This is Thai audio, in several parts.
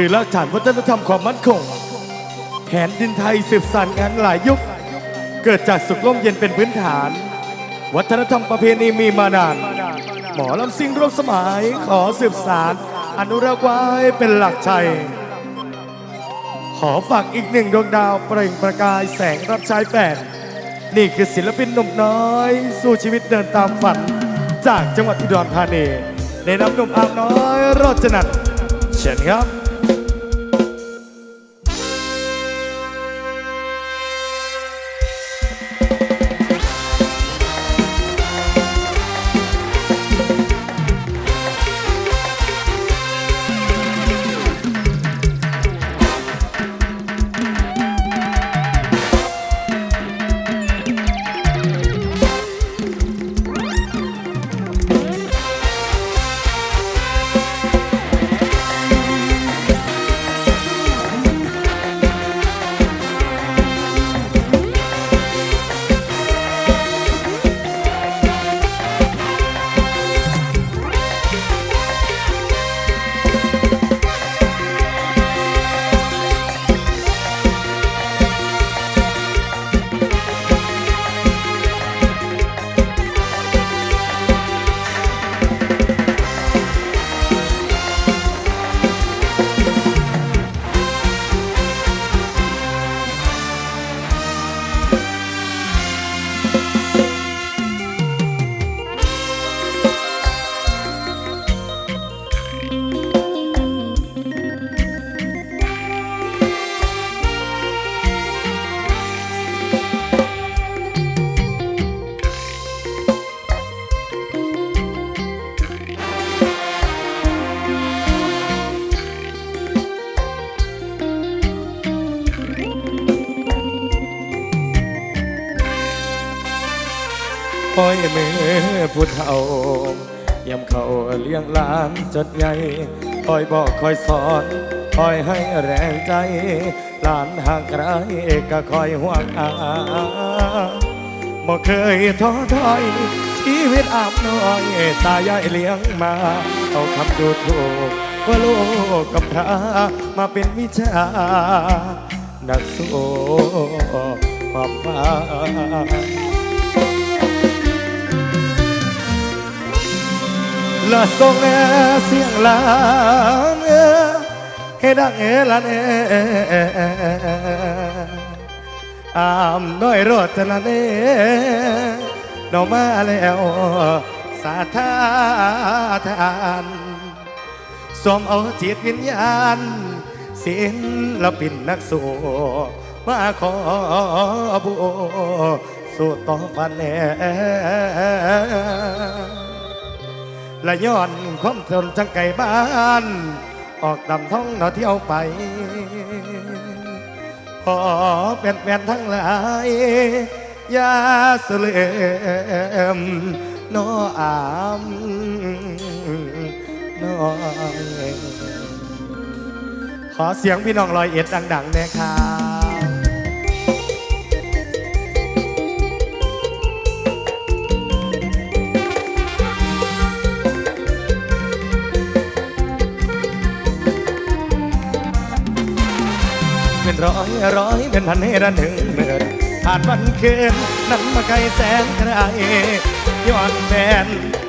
คือรากฐานวัฒนธรรมความมั่นคง แผนดินไทยสืบสานงานหลายยุค เกิดจากสุขร่มเย็นเป็นพื้นฐาน วัฒนธรรมประเพณีมีมานาน หมอลำซิ่งร่วมสมัยขอสืบสารอนุรักษ์ไว้เป็นหลักใจขอฝากอีกหนึ่งดวงดาวเปล่งประกายแสงรับใช้แฟนนี่คือศิลปินหนุ่มน้อย สู้ชีวิตเดินตามฝัน จากจังหวัดอุดรธานีในน้ำหนุ่มอามน้อยรจนัดเชิญครับ ผู้เฒ่ายำเขาเลี้ยงหลานจดใหญ่คอยบอกคอยสอนคอยให้แรงใจ หลานห่างไกลก็คอยห่วงอาบ่เคยท้อถอยชีวิตอาบน้อยตายายเลี้ยงมา เอาคำดูถูกว่าโลกกับพระมาเป็นวิชา นักสู้ความฝัน ละส่งเสียงลานให้ดังเอลันเออามน้อยรถนันเอดอกมาแล้วสาธาทานสวมเอาจิตวิญญาณศิลปินนักสู้มาขอบูสู้ต่อฟันแน่ และย้อนความทนจังไก่บ้าน ออกดำท้องเนอเที่ยวไปขอเป็นแฟนๆทั้งหลายอย่าเสลือมนออามนอขอเสียงพี่น้องลอยเอ็ดดังๆนะครับ ร้อยร้อยเป็นพันให้ระหนึ่งเมื่อผ่านวันคืนนั้นมาไกลแสนไกลย้อนแฟน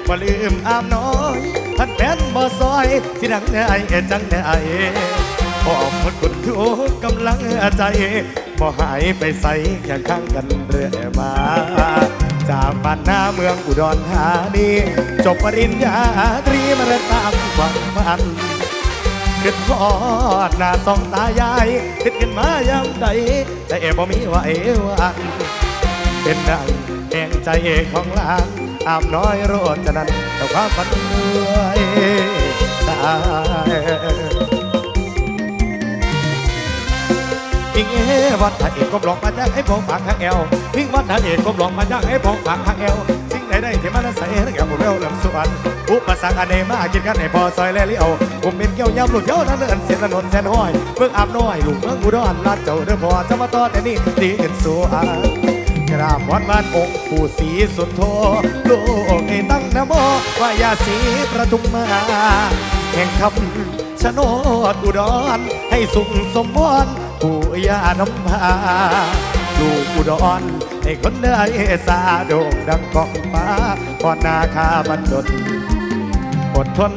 บ่ลืมอามน้อยท่านแฟนบ่ซอยสิดังได้จังได้ขอบพระคุณทุกกำลังใจบ่หายไปใส่แค่งข้างกันเรื่อยมาจากบ้านหน้าเมืองอุดรธานีจบปริญญาตรีมาตามความฝัน ขึ้นพอดหน้าสองตายายขึ้นขึ้นมายามใดแต่เอบ่มีไหววันเป็นดังแห่งใจเอกของลานอามน้อยโรดจะนั้นแต่ความฝันเหนื่อยตายพิงเอวัดท่าเอกกบลองมาจากให้พงฝากข้างแอวพิงวัดท่าเอกกบลองมาจากให้พงฝากข้างแอว สิ่งใดๆที่มันใส่ให้แก่ผมเร็วลำสวนอุปสรรคอันใดมากินกันให้พอซอยแลเลี้ยวผมเป็นเกี้ยวยำหลุดเย้านั้นเดินเสียถนนแสนห้อยเมืองอาบน้อยลูกเมืองอุดรลาดเจ้าเด้อพอจะมาต่อแต่นี่ดีขึ้นสู่กราบวัดบ้านองค์ปู่ศรีสุนโธลูกให้ตั้งนะโมว่ายาศรีประทุมมาแห่งคำชะโนดอุดรให้สุขสมพรปู่ย่าน้ำพา ลูกอุดรให้คนได้สาโด่งดังกองฟ้าก่อนนาคาบันดลอดทน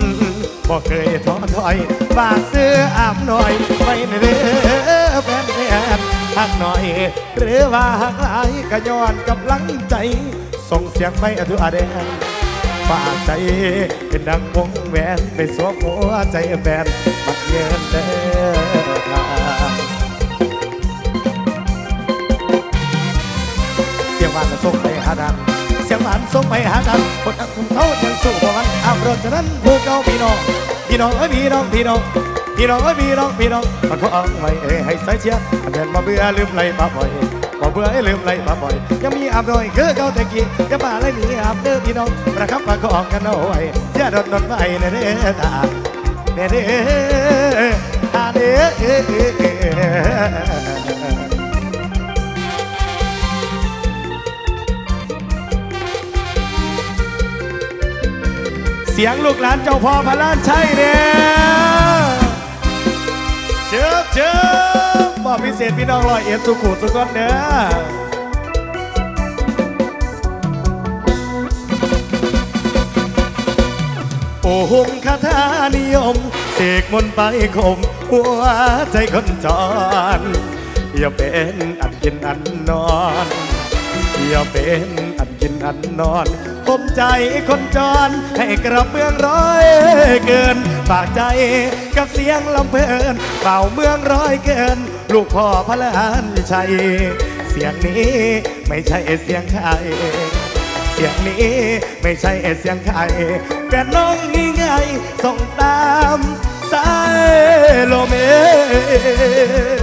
บ่เคยท้อถอยฝากเสื้ออาบหน่อยไว้ในเด้อแฟนแฟนหักหน่อย หรือว่าหักหลายก็ย้อนกำลังใจ ส่งเสียงไปอทุอาแดงฝากใจเป็นดังวงแหวนไปสวมหัวใจแฟนมักเยินเด้อ หวานส่งไปหาดังเสียงหวานส่งไปหาดังคนอักคุมเขายังสู้บ่มันอ้าวรถฉะนั้นผู้เก่าพี่น้องพี่น้องเอ้ยพี่น้องพี่น้องพี่น้องเอ้ยพี่น้องพี่น้องมันก็เอาไว้เอ้ยให้ใส่เชียร์เดินมาเบื่อลืมไหลมาบ่อยบ่เบื่อให้ลืมไหลมาบ่อยยังมีอาบดอยคือเก่าแต่กี้จะมาเลยหนีอาบเด้อพี่น้องประคับประคองกันเอาไว้อย่าโดนดนไปเด้อเด้อตาเด้อเด้อตาเด้อ เสียงลูกหลานเจ้าพ่อพระลานชัยเนี่ยเจิบเจิบบอกพิเศษพี่น้องลอยเอ็ดสุขุสุขนเด้อโอ้หงคาถานิยม เสกมนต์ไปคมหัวใจคนจรอย่าเป็นอันกินอันนอน อย่าเป็นอันกินอันนอน ผมใจคนจรให้กระเบื้องร้อยเกินฝากใจกับเสียงลำเพลินเป่าเมืองร้อยเกิน ลูกพ่อพระลานชัย เสียงนี้ไม่ใช่เสียงใครเสียงนี้ไม่ใช่เสียงใครแต่น้องนี่ไงส่งตามสายลมเอ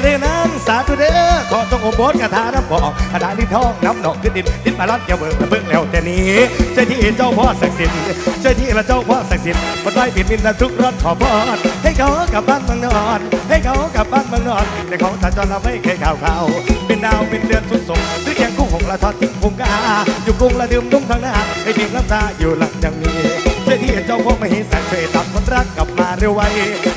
เรนางสาธุเด้อขอจงอมบนกระทาน้ำบอกกระดาษดินทองน้ำหนองขึ้นดินดินมาลัดอย่าเบิ่งเบิ่งแล้วแต่นี้เจ้าที่เจ้าพ่อศักดิ์สิทธิ์เจ้าที่ละเจ้าพ่อศักดิ์สิทธิ์มันไล่ปิดมินละทุกรถขอพรให้เขากลับบ้านเมืองนอน ให้เขากลับบ้านเมืองนอนแต่เขาถ้าจอนเราไม่เคยข่าวข่าวเป็นดาวเป็นเดือนสุดส่งหรือแข่งคู่ของละทอดทิ้งพุงกาอยู่กรุงละดื่มนุ่มข้างหน้าให้ทิ้งน้ำตาอยู่หลังยังมี เจ้าที่เจ้าพ่อม่เห็นแสงช่วยตัดคนรักกลับมาเร็วไว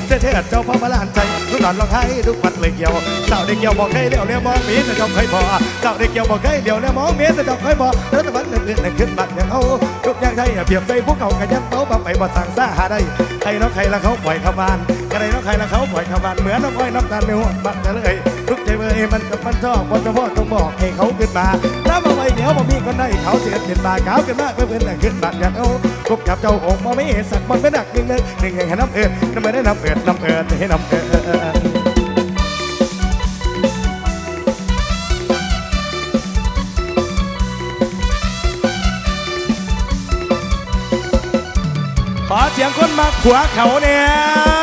เจ้าเทศเจ้าพ่อมาลานใจลูกหลานร้องไห้ทุกวันเลยเกี่ยวเจ้าเด็กเกี่ยวบอกให้เลี้ยวเลี้ยวมองมีแต่เจ้าเคยพอเจ้าเด็กเกี่ยวบอกให้เลี้ยวเลี้ยวมองมีแต่เจ้าเคยพอแล้วแต่วันหนึ่งเดือนขึ้นบัดอย่างเอาทุกอย่างไทยเปรียบใจพวกเขากันยันเต้าบังไปบ่สั่งซ่าหาได้ใครน้องใครละเขาปล่อยขมานใครน้องใครละเขาปล่อยขมานเหมือนน้ำอ้อยน้ำตาลไม่หัวบัดเลยทุกใจเบยมันกับมันชอบคนจะพ่อต้องบอกให้เขาขึ้นมาถ้ามาไว้เดี๋ยวบ่มีคนได้เขาเสียเป็นบาขาวขึ้นมาเพื่อเป็นขึ้นบัดอย่างเอาพบกับเจ้าองค์มาไม่เห็นสักมันเป็นหนักหนึ่งหนึ่งหนึ่งแห่งน้ำเอิดน้ำเอิดน้ำเอิดน้ำเอิดให้น้ำเอิดขอเสียงคนมาขวาเขาเนี่ย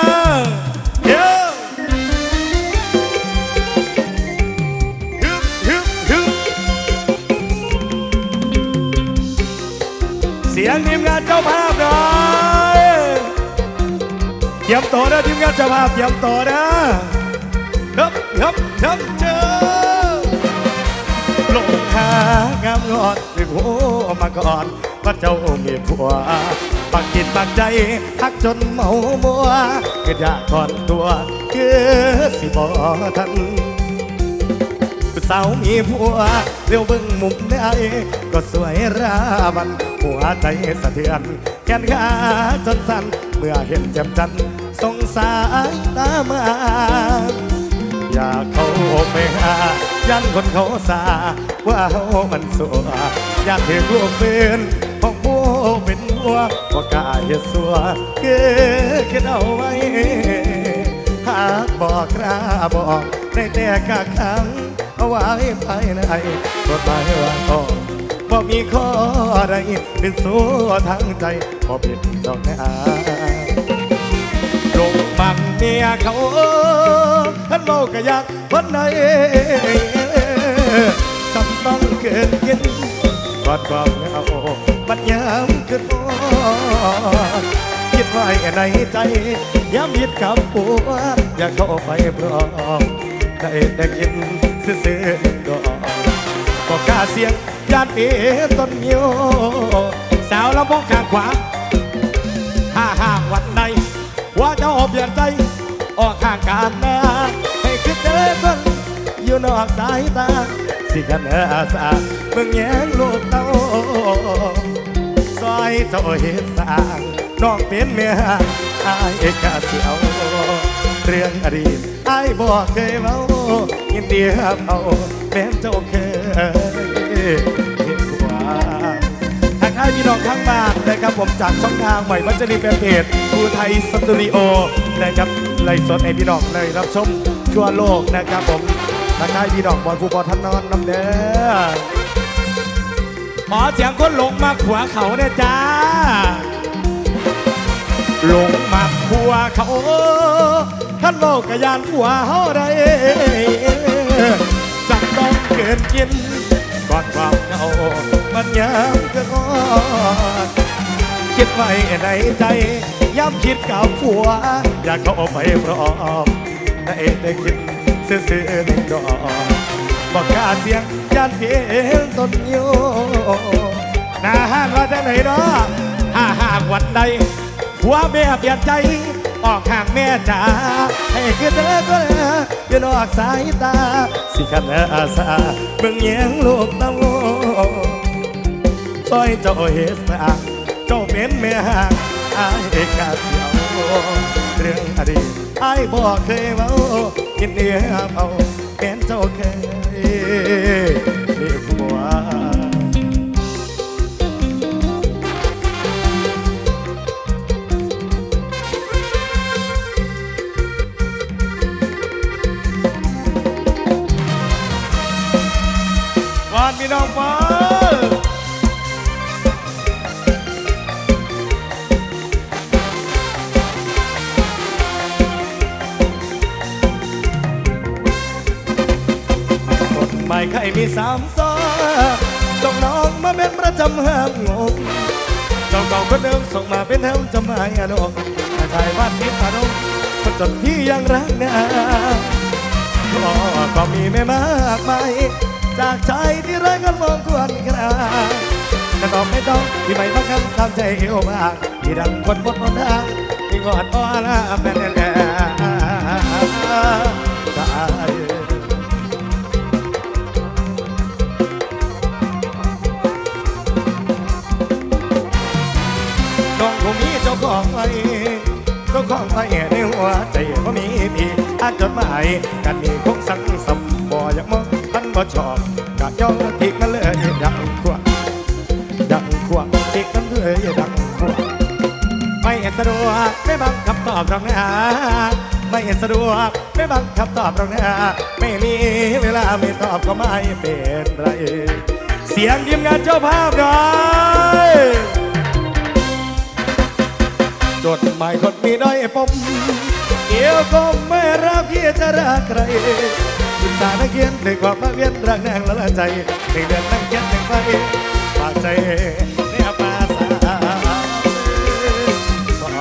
ตรียมตัวนะทีมงานเจ้าภาพเตรียมตัวนะครับครับครับเจอลงหางามงอดหรือโผมาก่อนว่าเจ้ามีผัวปักจิตปักใจฮักจนเมามัวก็อยากถอนตัวคือสิบอทันสาวมีผัวเร็วเบิ่งมุมได้ก็สวยราบัน หัวใจสะเทือนแขนขาจนสั่นเมื่อเห็นเจ็บจันสงสายตามาอยากเขาไปหายันคนเขาสาว่าเขามันสัวอยากเห็นรูปปืนของผู้เป็นหัวว่ากล้าเฮ็ดสัวคือคิดเอาไว้หากบอกกล้าบอกได้แต่กะขังเอาไว้ภายในกฎหมายว่าออก บ่มีข้อใดเป็นสู้ทางใจบ่ผิดดอกนะลงบังเมียเขาท่านเมากะอยากคนไหนจำต้องเกินกินกอดความเหงาบัดยามขึ้นพอดคิดไว้ในใจย้ำยิดคำปัวอยากเข้าไปพร้อมได้แต่กินซื่อๆก็บอก กล้าเสียงยานเปีต้นเหี่ยวสาวลำพองข้างขวาถ้าหาวันใดว่าเจ้าเปลี่ยนใจ ออกห่างกันนะให้คิดเดินคนอยู่นอกสายตา สิกันอาสาเบิ่งแย้งลูกเต้าซอยเจ้าเฮ็ดสร้างน้องเป็นเมียอายกะเสียวเรื่องอดีตอายบอกเคยเมายินดีครับเอาแม้เจ้าเคย เห็นกว่าทางให้พี่น้องทั้งบ้านนะครับผมจากช่องทางใหม่วัชรีแฟนเพจภูไทยสตูดิโอนะครับไลฟ์สดให้พี่น้องได้รับชมทั่วโลกนะครับผมทางให้พี่น้องบอลฟูบอลทันนอนน้ำเด้อขอเสียงคนหลงมาขวาเขาเนี่ยจ้าหลงมาขวาเขาท่านโลกกยานขวาเฮาได้ กต้องเกินกินก่อนความเหงามันยามเกินอ่อนคิดไว้ในใจย้ำคิดกับผัว อยากเข้าไปพร้อมได้ได้คิดซื่อๆหนึ่งดอกบอกกล้าเสียงยานเพียงต้นยูนาห้างว่าจะไหนเนาะถ้าหาวันใดหัวแม่เปลี่ยนใจ ออกห่างแม่จ๋าให้คือเธอก็อยู่นอกสายตา สิขันอาสาเบิ่งแยงลูกเต้าซอยเจ้าเฮสาเจ้าเป็นแม่ห่างอายกาเสียวเรื่องอดีตอายบอกเคยเมากินเดียเอาเป็นเจ้าเคย จำห้ามงงเจ้าเก่าคนเดิมส่งมาเป็นแถวจำหมายอนุถ้าชายบ้านที่ตาดงคนจนที่ยังรักนะก็ก็มีไม่มากมายจากใจที่ไร้เงินมองควรกราแต่ต้องไม่ต้องที่ไม่บังคับตามใจเอวมากที่ดังคนบนบนทางที่งอดอ่อนะแม่นแห อ่านจดหมายกันมีคงสั่งสมบ่อยากมองมันบ่ชอบกะย่องทิกมันเลยดังขวดังขวทิกมันเลยดังขวไม่สะดวกไม่บังคับตอบรอกนะไม่สะดวกไม่บังคับตอบรอกนะไม่มีเวลาไม่ตอบก็ไม่เป็นไร เสียงทีมงานเจ้าภาพหน่อยจดหมายคนมีน้อยปม เกี่ยวก็ไม่รักพี่จะรักใครศึกษานักเขียนในความมาเวียนรักแนงละละใจในเดือนนั่งเขียนหนึ่งไปฝากใจเนี่ยปาสาสอน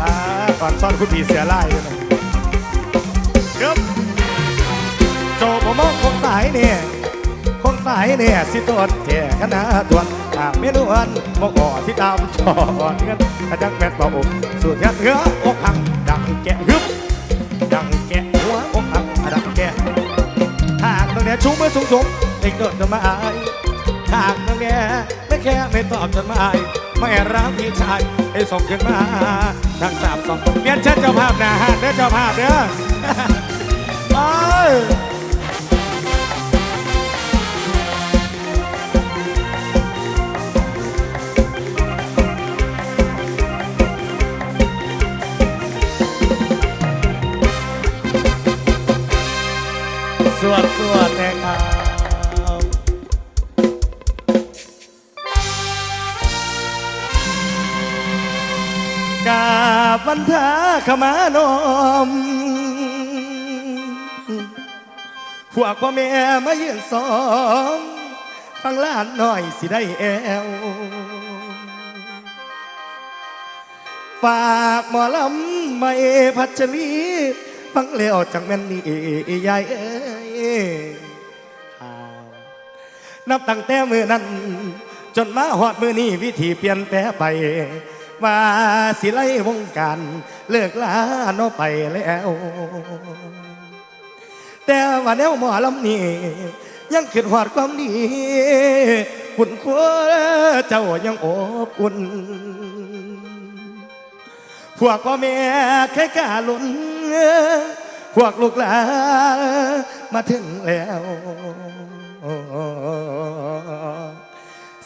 ตาก่อนซ่อนคุณผีเสียไล่ด้วยนะครับโจผมมองคงสายเนี่ย คงสายเนี่ยสิตวนแก่คณะตวนหากเมนวนมก่อที่ตามชอนกันกระจังแม่นเบาอกสูดยัดเนื้ออกหังดังแกะฮึบดังแกะหัวอกหังดังแกะหากตรงเนี้ยชูมือสูงสูงไอ้เกิดจะมาอายหากตรงเนี้ยไม่แค่ไม่ตอบจนมาอายไม่รักพี่ชายไอ้ส่งขึ้นมาทางสามสองเปลี่ยนเช่นเจ้าภาพนะฮะเด้อเจ้าภาพเด้อไป ขมานอมพวกพ่อแม่มายืนสอมฟังหลานหน่อยสิได้แอวฝากหมอลำไม่พัชรีฟังแล้วจังแม่นนี่ยายเอ้ยนับตั้งแต่มือนั้น จนมาหอดมือนี้วิธีเปลี่ยนแปลไป ว่าสิไล่วงการเลิกลาโนไปแล้ว แต่ว่าแนวหมอลำนี้ยังคิดหอดความดีคุณคัวเจ้ายังอบอุ่น พวกพ่อแม่เคยกล้าลุ้นพวกลูกหลานมาถึงแล้ว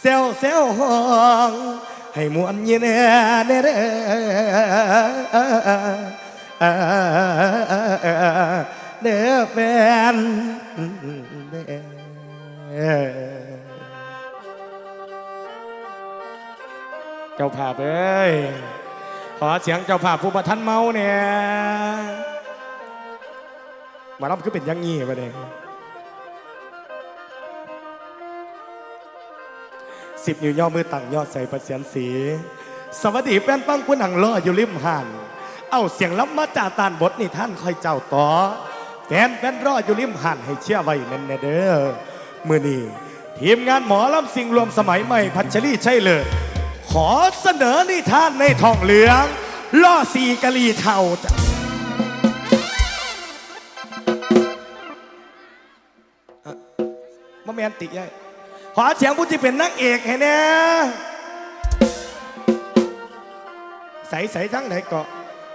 เซลเซลห้อง ให้มวนยินเด้อเด้อเด้อแฟนเด้อเจ้าภาพเอ้ยขอเสียงเจ้าภาพผู้ประทันเมาเนี่ยมารับคือเป็นยังงี้ไปเลย สิบนิ้วย่อมือตั้งยอดใส่ประเสียนสี สวัสดีแฟนฟังผู้หนังล้ออยู่ริมหานเอาเสียงล้ำมาจ่าตานบทนี่ท่านคอยเจ้าต่อแฟนแฟนรออยู่ริมหานให้เชื่อไว้แน่นเด้อมือนี้ทีมงานหมอลำสิงรวมสมัยใหม่พัชรีใช่เลย ขอเสนอนิทานในทองเหลือง ล่อสีกะลีเทาจ้ะอะมาแมนติยัย ขอเสียงผู้ที่เป็นนักเอกให้แน่ใสใสทั้งไหนเกาะ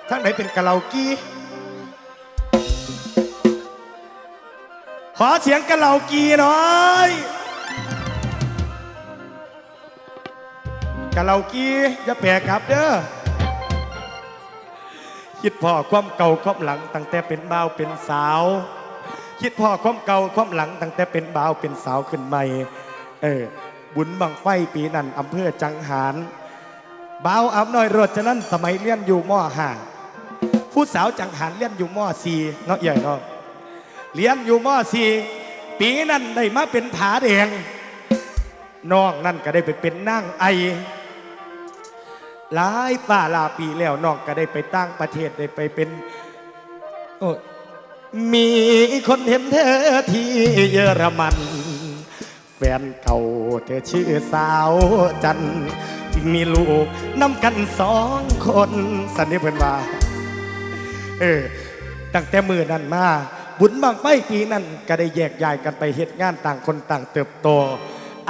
ทั้งไหนเป็นกะเหลากี้ ขอเสียงกะเหลากีหน่อยกะเหลากีอย่าแปลกลับเด้อคิดพ่อความเก่าความหลังตั้งแต่เป็นบ่าวเป็นสาว คิดพ่อความเก่าความหลังตั้งแต่เป็นบ่าวเป็นสาวขึ้นใหม่ เออ บุญบังไฟปีนั้นอำเภอจังหารบ่าวอับน้อยรถจะนั้นสมัยเรียนอยู่มห้าผู้สาวจังหารเรียนอยู่มสี่เนาะใหญ่เนาะเรียนอยู่มสี่ปีนั้นได้มาเป็นผาแดงน้องนั่นก็ได้ไปเป็นนั่งไอหลายป่าลาปีแล้วน้องก็ได้ไปตั้งประเทศได้ไปเป็นโอ้มีคนเห็นเธอที่เยอรมัน แฟนเก่าเธอชื่อสาวจันมีลูกน้ำกันสองคนสันนิเพิ่นว่าเออตั้งแต่มือนั้นมา บุญบางไฟปีนั้นก็ได้แยกย้ายกันไปเหตุงานต่างคนต่างเติบโต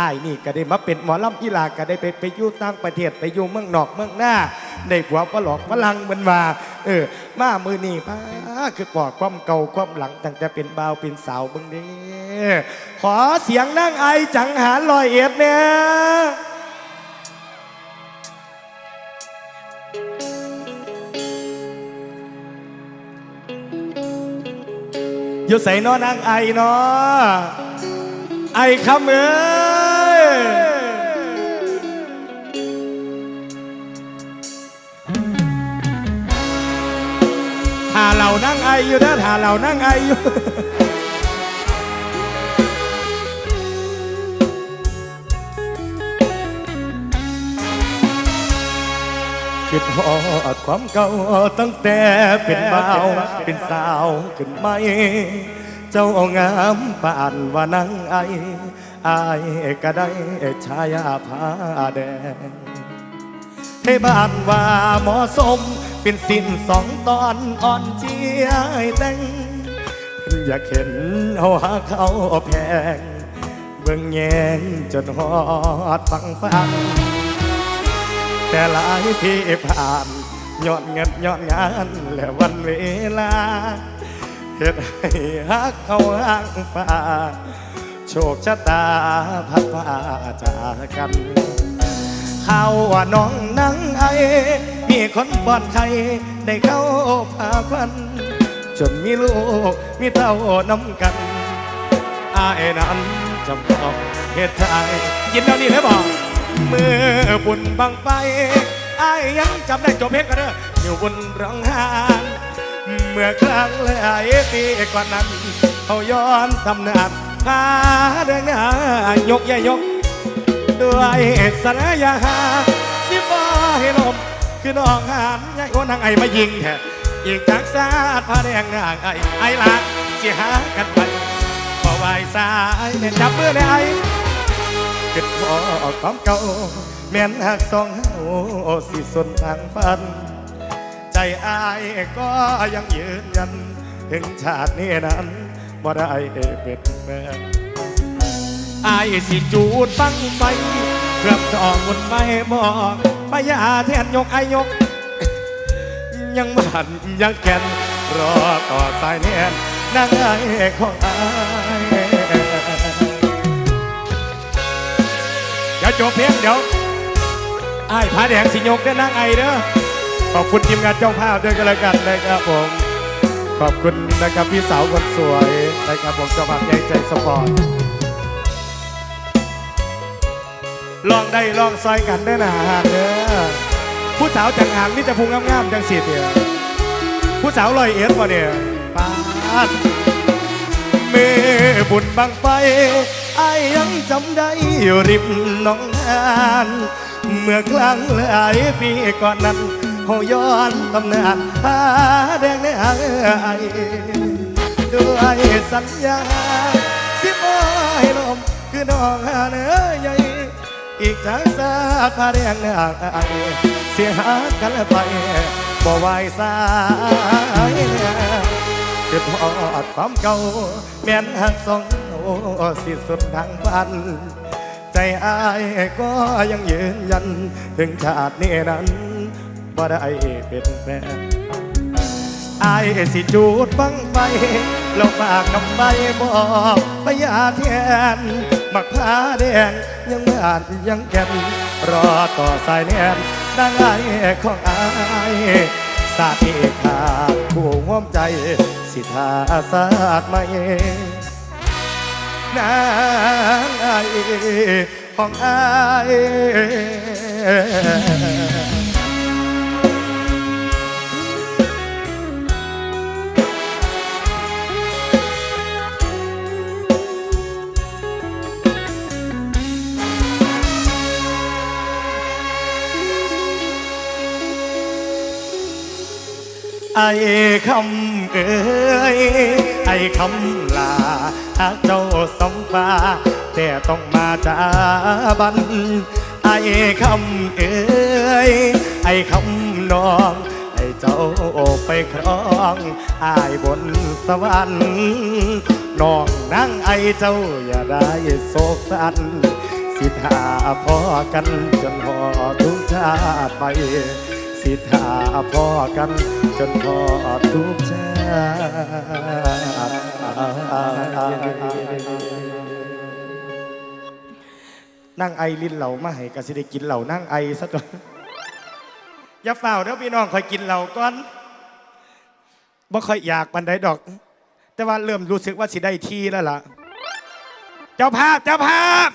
อ้ายนี่ก็ได้มาเป็นหมอลำกีฬาก็ได้ไปไปอยู่ต่างประเทศไปอยู่เมืองนอกเมืองหน้าได้ผัวฝรั่งฝรั่งมันว่าเออ มามือนี่ป้าคือปอดความเก่าความหลังตั้งแต่เป็นบ่าวเป็นสาวเบิ่งเด้ขอเสียงนั่งไอจังหารลอยเอ็ดเนี่ยอยู่ใส่นอนางไอเนาะไอคำเอ้าเรานั่งไออยู่เด้อถาเรานั่งไออยู่คิดฮอดความเก่าตั้งแต่เป็นบ่าวเป็นสาวขึ้นไม่เจ้างามปานว่านั่งไออายก็ได้ชายาผ้าแดงให้บ้านว่าหมาะสม เป็นสิ้นสองตอนอ่อนเจียให้แต่งอยากเห็นเอาหาเขาแพง เบิ่งแยงจนฮอดฟังฟัง แต่หลายที่ผ่านย้อนเงินย้อนงานและวันเวลาเหตุให้ฮักเขาห่างฟ้าโชคชะตาพัดพาจากกัน ข่าวว่าน้องนังไอ มีคนป้อนไข่ได้เข้าพาควัน จนมีลูกมีเต้านำกันอายนั้นจำต้องเหตุใจกินเท่านี้เลยบอกเมื่อบุญบังไฟอายยังจำได้จบเพลงกันเด้ออยู่บนร้องไห้เมื่อครั้งเลยไอ้ปีก่อนนั้นเขาย้อนตำนานพาเรื่องหน้ายกใหญ่ยก ด้วยสัญญาสิบ่ให้ลมคือน้องหานยายโอนางไอมายิงแท้อีกจากซาดพาแดงนางไอไอลาสิหากันไปายสายแม่นจับมือในไอ้คิดพอความเก่าแม่นหักสองเฮาสิสนทางฝัน ใจอายก็ยังยืนยัน ถึงชาตินี้นั้นบ่ได้เป็นแฟน อายสิจูดฟังไปเพื่อดอกคนไม่บอกพยาแทนยกอายก ยังมันยังแก่นรอต่อสายเนียนนางไอของอายอย่าจบเพียงเดี๋ยวไอ้ายผาแดงสิยกเด้นางไอเด้อขอบคุณทีมงานเจ้าภาพด้วยกันแล้วกันนะครับผมขอบคุณนะครับพี่สาวคนสวยนะครับผมเจ้าภาพใหญ่ใจสปอร์ต ลองได้ลองซอยกันได้นะฮะเด้อผู้สาวจังหางนี่จะพุงงามๆจังสีเดียวผู้สาวลอยเอ็ดบ่เนี่ยปาดเมื่อบุญบังไปไอ้ยังจำได้อยู่ริมหน้องนานเมื่อครั้งหลายปีก่อนนั้นเฮาย้อนตำนานผาแดงในไอ้ด้วยสัญญาสิบ่ให้ลมคือน้องหาเนื้อใหญ่ อีกจากสาพาเรียงนื้อไอเสียหากันไปบ่ไหวสายเนี่ยคือพอดความเก่าแม่นหักสองสิสุดทางพันใจอายก็ยังยืนยัน ถึงชาตินี้นั้นบ่ได้เป็นแฟนอายสิจูดบังไฟเราปากกับใบบอกพยาแทน มักผ้าแดงยังไม่อ่าจยังแก่นรอต่อสายแนนดังไอของอายสาธิขาผู้ห่วมใจ สิทาสาดไม่นางไอของอาย ไอ้คำเอ้ยไอ้คำลาหากเจ้าสมฟ้าแต่ต้องมาจาบัน ไอ้คำเอ้ยไอ้คำนองไอ้เจ้าไปครองไอ้บนสวรรค์น้องนั่งไอ้เจ้าอย่าได้โศกสันสิทาพอกันจนหอทุกชาติไป สิทาพอกัน จนพอทุกชานั่งไอลิ้นเหล่ามาให้กสิได้กินเหล่านั่งไอซะตัวอย่าเฝ้าเด้อพี่น้องคอยกินเหล่าก่อนบ่ค่อยอยากปันใดดอก แต่ว่าเริ่มรู้สึกว่าสิได้ทีแล้วล่ะ เจ้าภาพเจ้าภาพ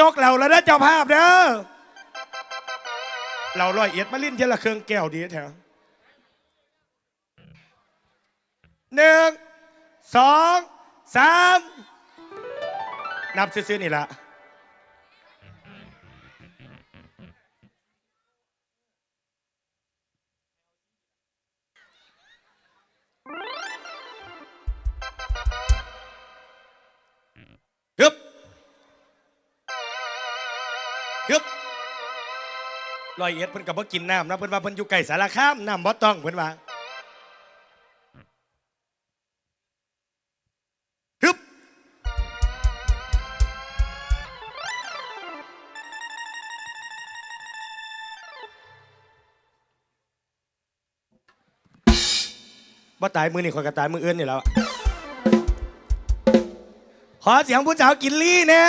ยกเหล่าแล้วนะเจ้าภาพเด้อ เราลอยเอียดมาลิ้นเทละเครื่องแก้วดีแถวหนึ่งสองสามนับซื่อๆนี่ละ ลอยเอ็ดเพิ่นกับบ่กินน้ำนะเพิ่นว่าเพิ่นอยู่ไก่สารคามน้ำบ่ต้องเพิ่นว่าฮึบบ่ตายมือนี่คนก็ตายมืออื่นนี่แล้ว ขอเสียงผู้สาวกินลี่เนี่ย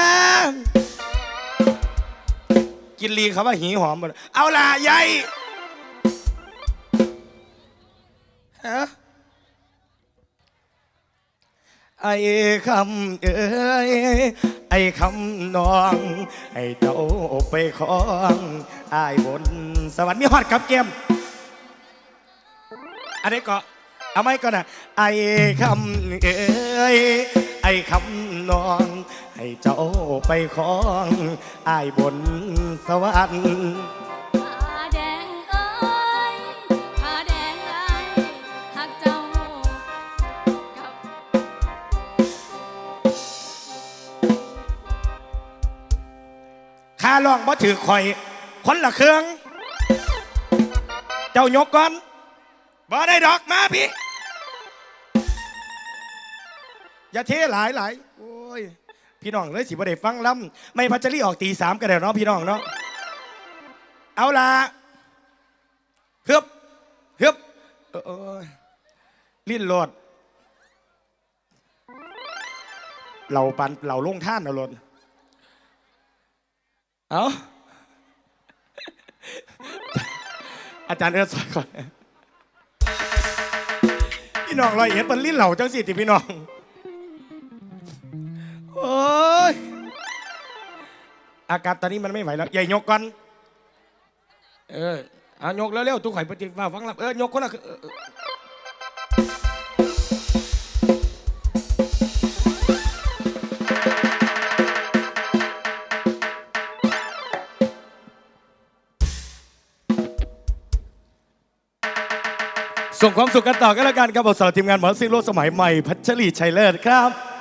กินลีเขาว่าหีหอมหมดเอาล่ะยายฮะไอ้คำเอ้ยไอ้คำน้อง ไอ้เจ้าไปของไอ้บน สวรรค์มีฮอดกับเกมอันนี้ก็ เอาไหมก่อนนะไอ้คำเอ้ยไอ้คำนอง ให้เจ้าไปของไอ้บนสวรรค์ผ้าแดงเอ้ยผ้าแดงลาหักเจ้าข้าลองบ่ถือคอย คนละเครื่อง เจ้ายกก่อนบ่ได้ดอกมาพี่ อย่าเทหลายหลายโอ้ยพี่น้องเลยสิบ่ได้ฟังล่ำไม่พัชรีออกตีสามกันแล้วเนาะพี่น้องเนาะเอาละฮึบฮึบเออลิ้นโลดเราปันเราลงท่านเอาลดเอาอาจารย์เอิร์ธสอนก่อน พี่น้องรอยเอ็ดมันลิ้นเหล่าจังสิติพี่น้อง โอ้ยอากาศตอนนี้มันไม่ไหวแล้วใหญ่ยกก่อนเออเอายกแล้วเร็วๆตู้ข่อยปฏิว่าฟังรับเออยกคนละเออเออส่งความสุขกันต่อกันแล้วกันกับบทสาวทีมงานหมอซิงโรสมัยใหม่ พัชรีชัยเลิศครับ